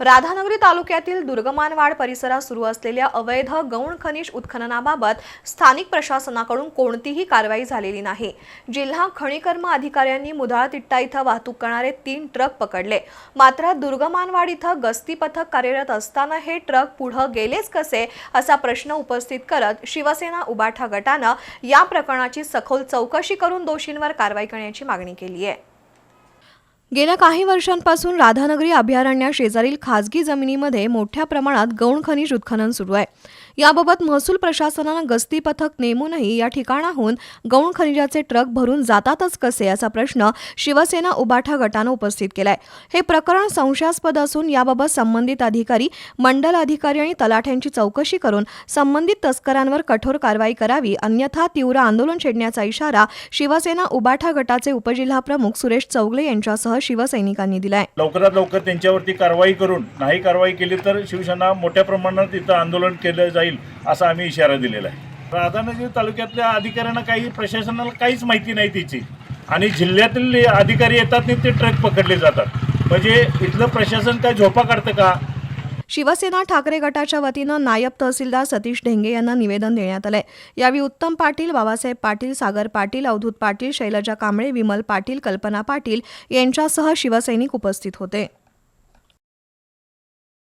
राधानगरी तालुक्यातील दुर्गमानवाड परिसरात सुरू असलेल्या अवैध गौण खनिज उत्खननाबाबत स्थानिक प्रशासनाकडून कोणतीही कारवाई झालेली नाही. जिल्हा खनिकर्म अधिकाऱ्यांनी मुधाळतिट्टा इथं वाहतूक करणारे तीन ट्रक पकडले. मात्र दुर्गमानवाड इथं गस्ती पथक कार्यरत असताना हे ट्रक पुढं गेलेच कसे असा प्रश्न उपस्थित करत शिवसेना उबाठा गटानं या प्रकरणाची सखोल चौकशी करून दोषींवर कारवाई करण्याची मागणी केली आहे. गेल्या काही वर्षांपासून राधानगरी अभयारण्या शेजारील खासगी जमिनीमध्ये मोठ्या प्रमाणात गौण खनिज उत्खनन सुरू आहे. याबाबत महसूल प्रशासनानं गस्ती पथक नेमूनही या ठिकाणाहून गौण खनिजाचे ट्रक भरून जातातच कसे असा प्रश्न शिवसेना उबाठा गटानं उपस्थित केलाय. हे प्रकरण संशयास्पद असून याबाबत संबंधित अधिकारी मंडल अधिकारी आणि तलाठ्यांची चौकशी करून संबंधित तस्करांवर कठोर कारवाई करावी अन्यथा तीव्र आंदोलन छेडण्याचा इशारा शिवसेना उबाठा गटाचे उपजिल्हाप्रमुख सुरेश चौगले यांच्यासह शिवसैनिकांनी दिलाय. लवकरात लवकर त्यांच्यावरती कारवाई करून नाही कारवाई केली तर शिवसेना मोठ्या प्रमाणात इथं आंदोलन केलं जाईल असा आम्ही इशारा दिलेला आहे. राधानगरी तालुक्यातल्या अधिकाऱ्यांना काही प्रशासनाला काहीच माहिती नाही तिची. आणि जिल्ह्यातील अधिकारी येतात ते ट्रक पकडले जातात. म्हणजे इथलं प्रशासन काय झोपा काढतं का? शिवसेना ठाकरे गटाच्या वतीनं नायब तहसीलदार सतीश ढेंगे यांना निवेदन देण्यात आलंय. यावेळी उत्तम पाटील बाबासाहेब पाटील सागर पाटील अवधूत पाटील शैलजा कांबळे विमल पाटील कल्पना पाटील यांच्यासह शिवसैनिक उपस्थित होते.